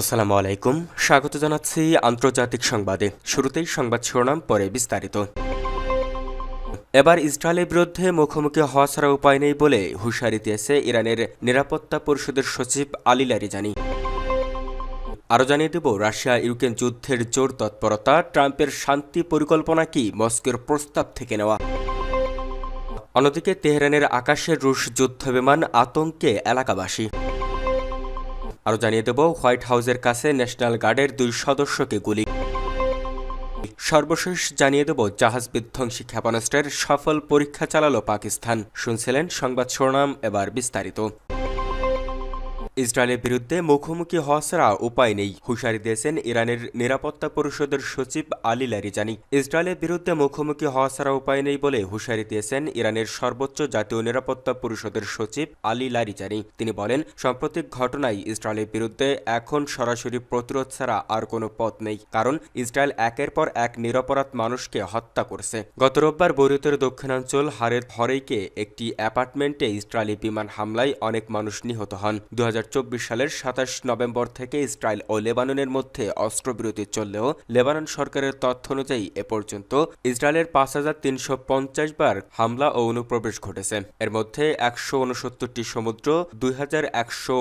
আসসালামু আলাইকুম। স্বাগত জানাচ্ছি আন্তর্জাতিক সংবাদে। শুরুতেই সংবাদ শিরোনাম, পরে বিস্তারিত। এবার ইসরায়েলের বিরুদ্ধে মুখোমুখি হওয়া ছাড়া উপায় নেই বলে হুঁশিয়ারি দিয়েছে ইরানের নিরাপত্তা পরিষদের সচিব আলী লারিজানি। আরও জানিয়ে দেব রাশিয়া ইউক্রেন যুদ্ধের জোর তৎপরতা, ট্রাম্পের শান্তি পরিকল্পনা কি, মস্কোর প্রস্তাব থেকে নেওয়া। অন্যদিকে, তেহরানের আকাশের রুশ যুদ্ধ বিমান আতঙ্কে এলাকাবাসী। আরও জানিয়ে দেব, হোয়াইট হাউসের কাছে ন্যাশনাল গার্ডের দুই সদস্যকে গুলি। সর্বশেষ জানিয়ে দেব, জাহাজ বিধ্বংসী ক্ষেপণাস্ত্রের সফল পরীক্ষা চালালো পাকিস্তান। শুনছিলেন সংবাদ শিরোনাম এবার বিস্তারিত। ইসরায়েলের বিরুদ্ধে মুখোমুখি হওয়া ছাড়া উপায় নেই। হুঁশিয়ারি দিয়েছেন ইরানের নিরাপত্তা পরিষদের সচিব আলী লারিজানি। ইসরায়েলের বিরুদ্ধে মুখোমুখি হওয়া ছাড়া উপায় নেই বলে হুঁশিয়ারি দিয়েছেন ইরানের সর্বোচ্চ জাতীয় নিরাপত্তা পরিষদের সচিব আলী লারিজানি। তিনি বলেন, সাম্প্রতিক ঘটনায় ইসরায়েলের বিরুদ্ধে এখন সরাসরি প্রতিরোধ ছাড়া আর কোনো পথ নেই, কারণ ইসরায়েল একের পর এক নিরপরাধ মানুষকে হত্যা করছে। গত রোববার বৈরুতের দক্ষিণাঞ্চল হারের হরেইকে একটি অ্যাপার্টমেন্টে ইসরায়েলি বিমান হামলায় অনেক মানুষ নিহত হন। দু হাজার সালের সাতাশ নভেম্বর থেকে ইসরায়েল ও লেবাননের মধ্যে অস্ত্রবিরতি চললেও লেবানন সরকারের তথ্য অনুযায়ী এ পর্যন্ত ইসরায়েলের পাঁচ হাজার তিনশো পঞ্চাশ বার হামলা ও অনুপ্রবেশ ঘটেছে। এর মধ্যে একশো উনসত্তরটি সমুদ্র, দুই হাজার একশো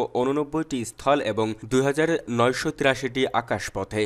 স্থল এবং দুই হাজার নয়শো তিরাশিটি আকাশপথে।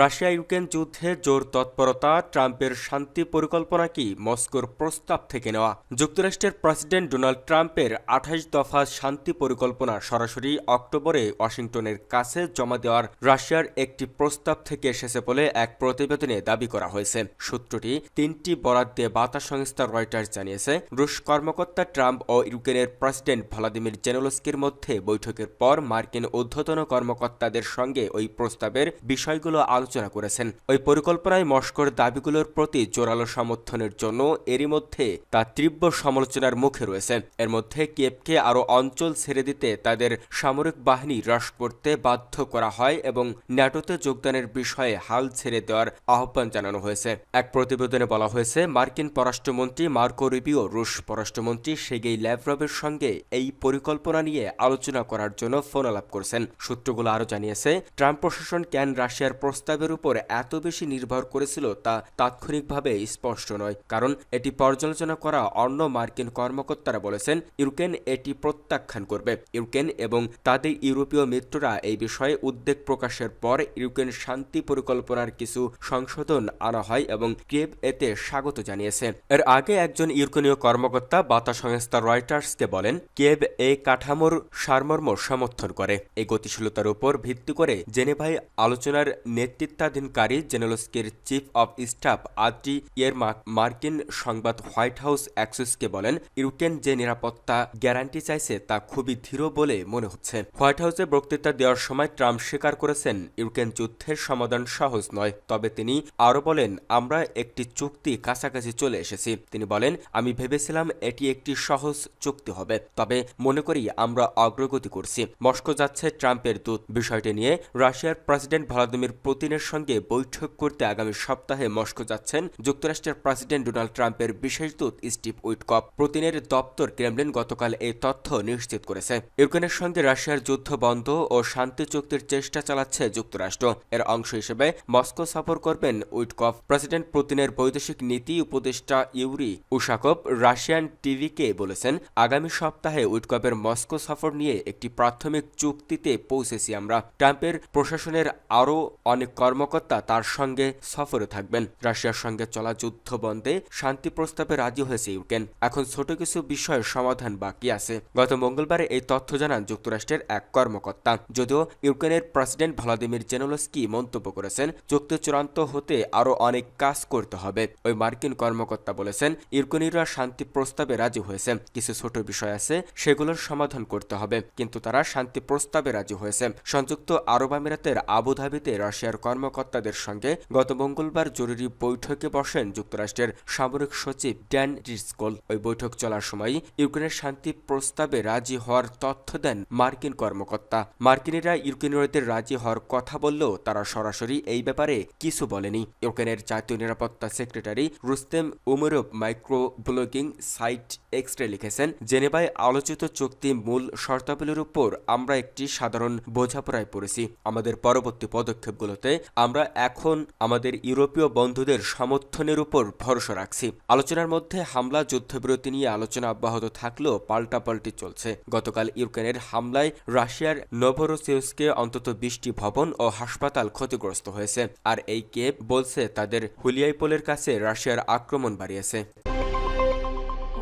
রাশিয়া ইউক্রেন যুদ্ধে জোর তৎপরতা, ট্রাম্পের শান্তি পরিকল্পনা কি মস্কোর প্রস্তাব থেকে নেওয়া? যুক্তরাষ্ট্রের প্রেসিডেন্ট ডোনাল্ড ট্রাম্পের আঠাশ দফা শান্তি পরিকল্পনা সরাসরি অক্টোবরে ওয়াশিংটনের কাছে জমা দেওয়ার রাশিয়ার একটি প্রস্তাব থেকে এসেছে বলে এক প্রতিবেদনে দাবি করা হয়েছে। সূত্রটি তিনটি বরাদ দিয়ে বার্তা সংস্থা রয়টার্স জানিয়েছে, রুশ কর্মকর্তা ট্রাম্প ও ইউক্রেনের প্রেসিডেন্ট ভ্লাদিমির জেনোলস্কির মধ্যে বৈঠকের পর মার্কিন ঊর্ধ্বতন কর্মকর্তাদের সঙ্গে ওই প্রস্তাবের বিষয়গুলো আলোচনা করেছেন। ওই পরিকল্পনায় মস্কোর দাবিগুলোর প্রতি জোরালো সমর্থনের জন্য এরই মধ্যে তা তীব্র সমালোচনার মুখে রয়েছে। এর মধ্যে কিয়েভকে আরও অঞ্চল ছেড়ে দিতে তাদের সামরিক বাহিনী হ্রাস করতে বাধ্য করা হয় এবং ন্যাটোতে যোগদানের বিষয়ে হাল ছেড়ে দেওয়ার আহ্বান জানানো হয়েছে। এক প্রতিবেদনে বলা হয়েছে, মার্কিন পররাষ্ট্রমন্ত্রী মার্কো রিবিও, রুশ পররাষ্ট্রমন্ত্রী সেগেই ল্যাভরভের সঙ্গে এই পরিকল্পনা নিয়ে আলোচনা করার জন্য ফোন আলাপ করেছেন। সূত্রগুলো আরও জানিয়েছে, ট্রাম্প প্রশাসন কেন রাশিয়ার প্রস্তাব প্রস্তাবের উপর এত বেশি নির্ভর করেছিল তা তাৎক্ষণিকভাবে স্পষ্ট নয়, কারণ এটি পর্যালোচনা করা অন্য মার্কিন কর্মকর্তারা বলেছেন, ইউক্রেন এটি প্রত্যাখ্যান করবে। ইউক্রেন এবং তাদের ইউরোপীয় মিত্ররা এই বিষয়ে উদ্বেগ প্রকাশের পর ইউক্রেন শান্তি পরিকল্পনার কিছু সংশোধন আনা হয় এবং কেব এতে স্বাগত জানিয়েছে। এর আগে একজন ইউক্রেনীয় কর্মকর্তা বার্তা সংস্থা রয়টার্সকে বলেন কেব এই কাঠামোর সারমর্ম সমর্থন করে। এই গতিশীলতার উপর ভিত্তি করে জেনেভাই আলোচনার নেতৃত্ব নেতৃত্বাধীনকারী জেনেলস্কের chief of staff Andriy Yermak মার্কিন সংবাদ হোয়াইট হাউস অ্যাক্সেসকে বলেন ইউক্রেন যে নিরাপত্তা গ্যারান্টি চাইছে তা খুবই ধীর বলে মনে হচ্ছে। হোয়াইট হাউসে বক্তৃতা দেওয়ার সময় ট্রাম্প স্বীকার করেছেন ইউক্রেন যুদ্ধের সমাধান সহজ নয়। তবে তিনি আরও বলেন, আমরা একটি চুক্তি কাছাকাছি চলে এসেছি। তিনি বলেন, আমি ভেবেছিলাম এটি একটি সহজ চুক্তি হবে। তবে মনে করি আমরা অগ্রগতি করছি। মস্কো যাচ্ছে ট্রাম্পের দূত। বিষয়টি নিয়ে রাশিয়ার প্রেসিডেন্ট ভ্লাদিমির পুতিন পুতিনের সঙ্গে বৈঠক করতে আগামী সপ্তাহে মস্কো যাচ্ছেন যুক্তরাষ্ট্রের প্রেসিডেন্ট ডোনাল্ড ট্রাম্পের বিশেষ দূত স্টিভ উইটকপ। পুতিনের দপ্তর ক্রেমলিন গতকাল এই তথ্য নিশ্চিত করেছে। ইউক্রেনের সঙ্গে রাশিয়ার যুদ্ধ বন্ধ ও শান্তি চুক্তির চেষ্টা চালাচ্ছে যুক্তরাষ্ট্র। এর অংশ হিসেবে মস্কো সফর করবেন উইটকপ। প্রেসিডেন্ট পুতিনের বৈদেশিক নীতি উপদেষ্টা ইউরি উশাকপ রাশিয়ান টিভিকে বলেছেন, আগামী সপ্তাহে উইটকপের মস্কো সফর নিয়ে একটি প্রাথমিক চুক্তিতে পৌঁছেছি আমরা। ট্রাম্পের প্রশাসনের আরও অনেক কর্মকর্তা তার সঙ্গে সফরে থাকবেন। রাশিয়ার সঙ্গে চলা যুদ্ধ বন্ধে শান্তি প্রস্তাবে রাজি হয়েছে ইউক্রেন। এখন ছোট কিছু বিষয়ের সমাধান বাকি আছে। গত মঙ্গলবারে এই তথ্য জানান যুক্তরাষ্ট্রের এক কর্মকর্তা। যদিও ইউক্রেনের প্রেসিডেন্ট ভ্লাদিমির জেনোলস্কি মন্তব্য করেছেন চুক্তি চূড়ান্ত হতে আরও অনেক কাজ করতে হবে। ওই মার্কিন কর্মকর্তা বলেছেন ইউক্রেনীরা শান্তি প্রস্তাবে রাজি হয়েছে। কিছু ছোট বিষয় আছে, সেগুলোর সমাধান করতে হবে। কিন্তু তারা শান্তি প্রস্তাবে রাজি হয়েছে। সংযুক্ত আরব আমিরাতের আবুধাবিতে রাশিয়ার কর্মকর্তাদের সঙ্গে গত মঙ্গলবার জরুরি বৈঠকে বসেন যুক্তরাষ্ট্রের সামরিক সচিব ড্যান রিসকোল ওই বৈঠক চলার সময় ইউক্রেনের শান্তি প্রস্তাবে রাজি হওয়ার তথ্য দেন মার্কিন কর্মকর্তা। মার্কিনিরা ইউক্রেনীয়দের রাজি হওয়ার কথা বললেও তারা সরাসরি এই ব্যাপারে কিছু বলেনি। ইউক্রেনের জাতীয় নিরাপত্তা secretary Rustem Umerov micro blogging site x-ray লিখেছেন, জেনেভায় আলোচিত চুক্তি মূল শর্তাবলীর উপর আমরা একটি সাধারণ বোঝাপড়ায় পড়েছি। আমাদের পরবর্তী পদক্ষেপগুলোতে আমরা এখন আমাদের ইউরোপীয় বন্ধুদের সমর্থনের উপর ভরসা রাখছি। আলোচনার মধ্যে হামলা, যুদ্ধবিরতি নিয়ে আলোচনা অব্যাহত থাকলেও পাল্টাপাল্টি চলছে। গতকাল ইউক্রেনের হামলায় রাশিয়ার নোভরোসিউসকে অন্তত বিশটি ভবন ও হাসপাতাল ক্ষতিগ্রস্ত হয়েছে। আর এই কেব বলছে তাদের হুলিয়াইপোলের কাছে রাশিয়ার আক্রমণ বাড়িয়েছে।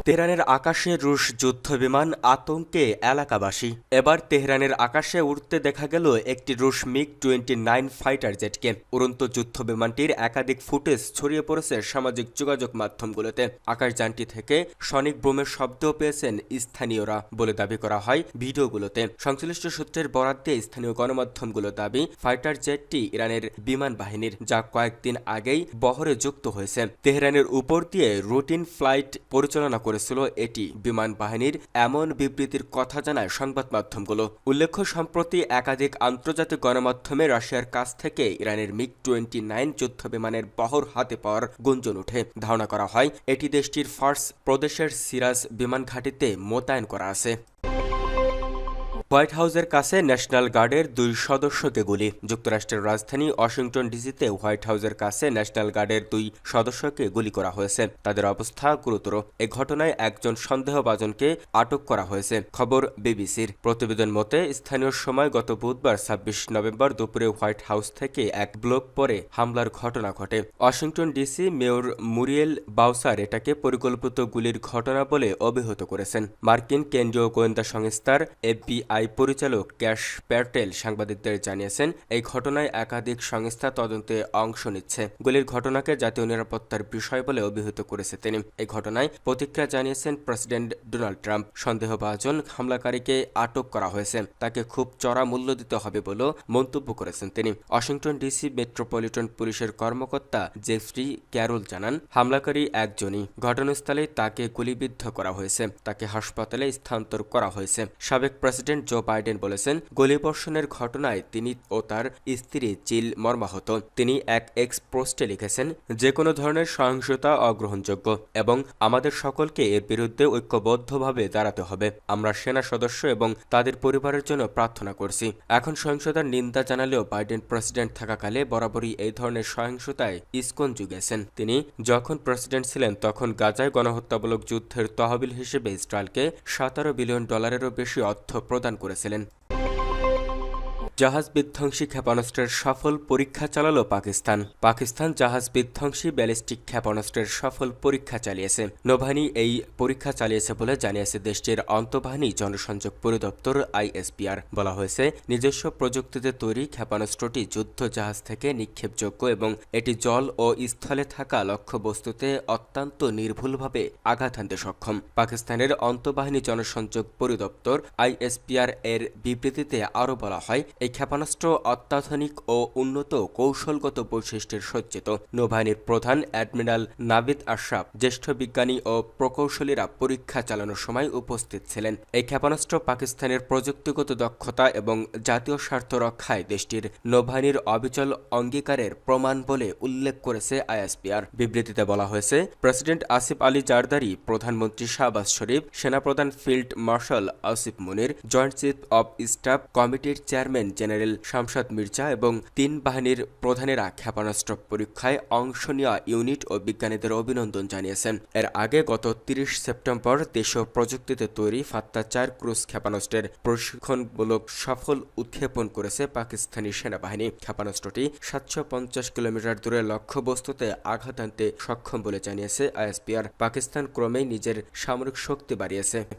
তেহরানের আকাশে রুশ যুদ্ধ বিমান আতঙ্কে এলাকাবাসী। এবার তেহরানের আকাশে উড়তে দেখা গেল একটি রুশ মিগ টোয়েন্টি নাইন ফাইটার জেটকে। উড়ন্ত যুদ্ধ বিমানটির একাধিক ফুটেজ ছড়িয়ে পড়েছে সামাজিক যোগাযোগ মাধ্যমগুলোতে। আকাশযানটি থেকে সনিক বোমের শব্দও পেয়েছেন স্থানীয়রা বলে দাবি করা হয় ভিডিওগুলোতে। সংশ্লিষ্ট সূত্রের বরাদ দিয়ে স্থানীয় গণমাধ্যমগুলো দাবি, ফাইটার জেটটি ইরানের বিমান বাহিনীর, যা কয়েকদিন আগেই বহরে যুক্ত হয়েছে। তেহরানের উপর দিয়ে রুটিন ফ্লাইট পরিচালনা করেছিল এটি। বিমান বাহিনীর এমন বিবৃতির কথা জানায় সংবাদ মাধ্যমগুলো। উল্লেখ্য, সম্প্রতি একাধিক আন্তর্জাতিক গণমাধ্যমে রাশিয়ার কাছ থেকে ইরানের মিগ টোয়েন্টি নাইন যুদ্ধ বিমানের বহর হাতে পাওয়ার গুঞ্জন ওঠে। ধারণা করা হয়, এটি দেশটির ফার্স প্রদেশের সিরাজ বিমান ঘাঁটিতে মোতায়েন করা আছে। হোয়াইট হাউসের কাছে ন্যাশনাল গার্ডের দুই সদস্যকে গুলি। যুক্তরাষ্ট্রের রাজধানী ওয়াশিংটন ডিসিতে হোয়াইট হাউসের কাছে ন্যাশনাল গার্ডের দুই সদস্যকে গুলি করা হয়েছে। তাদের অবস্থা গুরুতর। এ ঘটনায় একজন সন্দেহভাজনকে আটক করা হয়েছে, খবর বিবিসির। প্রতিবেদন মতে, স্থানীয় সময় গত বুধবার ছাব্বিশ নভেম্বর দুপুরে হোয়াইট হাউস থেকে এক ব্লক পরে হামলার ঘটনা ঘটে। Washington DC mayor Muriel Bowser এটাকে পরিকল্পিত গুলির ঘটনা বলে অভিহিত করেছেন। মার্কিন কেন্দ্রীয় গোয়েন্দা সংস্থার এফবিআই আই পরিচালক ক্যাশ প্যাটেল সাংবাদিকদের জানিয়েছেন, এই ঘটনায় একাধিক সংস্থা তদন্তে অংশ নিচ্ছে। গুলির ঘটনাকে জাতীয় নিরাপত্তার বিষয় বলে অভিহিত করেছে তিনি। এই ঘটনায় প্রতিক্রিয়া জানিয়েছেন প্রেসিডেন্ট ডোনাল্ড ট্রাম্প। সন্দেহভাজন হামলাকারীকে আটক করা হয়েছে। তাকে খুব চড়া মূল্য দিতে হবে বলেও মন্তব্য করেছেন তিনি। ওয়াশিংটন ডিসি মেট্রোপলিটন পুলিশের কর্মকর্তা জেফরি ক্যারোল জানান, হামলাকারী একজনই। ঘটনাস্থলে তাকে গুলিবিদ্ধ করা হয়েছে। তাকে হাসপাতালে স্থানান্তর করা হয়েছে। সাবেক প্রেসিডেন্ট জো বাইডেন বলেছেন, গুলিবর্ষণের ঘটনায় তিনি ও তার স্ত্রী চিল মর্মাহত। তিনি এক এক্স পোস্টে লিখেছেন যে কোনো ধরনের সহিংসতা অগ্রহণযোগ্য এবং আমাদের সকলকে এর বিরুদ্ধে ঐক্যবদ্ধভাবে দাঁড়াতে হবে। আমরা সেনা সদস্য এবং তাদের পরিবারের জন্য প্রার্থনা করছি। এখন সহিংসতার নিন্দা জানালেও বাইডেন প্রেসিডেন্ট থাকাকালে বরাবরই এই ধরনের সহিংসতায় ইস্কন যুগেছেন তিনি যখন প্রেসিডেন্ট ছিলেন, তখন গাজায় গণহত্যামূলক যুদ্ধের তহবিল হিসেবে ইসরায়েলকে সতেরো বিলিয়ন ডলারেরও বেশি অর্থ প্রদান করেছিলেন। জাহাজ বিধ্বংসী ক্ষেপণাস্ত্রের সফল পরীক্ষা চালালো পাকিস্তান। পাকিস্তান জাহাজ বিধ্বংসী ব্যালিস্টিক ক্ষেপণাস্ত্রের সফল পরীক্ষা চালিয়েছে। নৌবাহিনী এই পরীক্ষা চালিয়েছে বলে জানিয়েছে দেশটির অন্তঃবাহিনী জনসংযোগ পরিদপ্তর আইএসপিআর বলা হয়েছে, নিজস্ব প্রযুক্তিতে তৈরি ক্ষেপণাস্ত্রটি যুদ্ধ জাহাজ থেকে নিক্ষেপযোগ্য এবং এটি জল ও স্থলে থাকা লক্ষ্যবস্তুতে অত্যন্ত নির্ভুলভাবে আঘাত হানতে সক্ষম। পাকিস্তানের অন্তঃবাহিনী জনসংযোগ পরিদপ্তর আইএসপিআর এর বিবৃতিতে আরও বলা হয় ক্ষেপণাস্ত্র, অত্যাধুনিক ও উন্নত কৌশলগত বৈশিষ্ট্যের সজ্জিত। নৌবাহিনীর প্রধান অ্যাডমিরাল নাবিদ আশরাফ জ্যেষ্ঠ বিজ্ঞানী ও প্রকৌশলীরা পরীক্ষা চালানোর সময় উপস্থিত ছিলেন। এই ক্ষেপণাস্ত্র পাকিস্তানের প্রযুক্তিগত দক্ষতা এবং জাতীয় স্বার্থ রক্ষায় দেশটির নৌবাহিনীর অবিচল অঙ্গীকারের প্রমাণ বলে উল্লেখ করেছে আইএসপিআর বিবৃতিতে বলা হয়েছে, প্রেসিডেন্ট আসিফ আলী জারদারি, প্রধানমন্ত্রী শাহবাজ শরীফ, সেনাপ্রধান field marshal Asif Munir, joint chief of staff কমিটির চেয়ারম্যান জেনারেল শামসাদ মির্জা এবং তিন বাহিনীর প্রধানেরা ক্ষেপণাস্ত্র পরীক্ষায় অংশ নেওয়া ইউনিট ও বিজ্ঞানীদের অভিনন্দন জানিয়েছেন। এর আগে গত তিরিশ সেপ্টেম্বর দেশীয় প্রযুক্তিতে তৈরি ফাত্তা চার ক্রুজ ক্ষেপণাস্ত্রের প্রশিক্ষণমূলক সফল উৎক্ষেপণ করেছে পাকিস্তানি সেনাবাহিনী। ক্ষেপণাস্ত্রটি সাতশো পঞ্চাশ কিলোমিটার দূরে লক্ষ্যবস্তুতে আঘাত আনতে সক্ষম বলে জানিয়েছে আইএসপিআর পাকিস্তান ক্রমেই নিজের সামরিক শক্তি বাড়িয়েছে।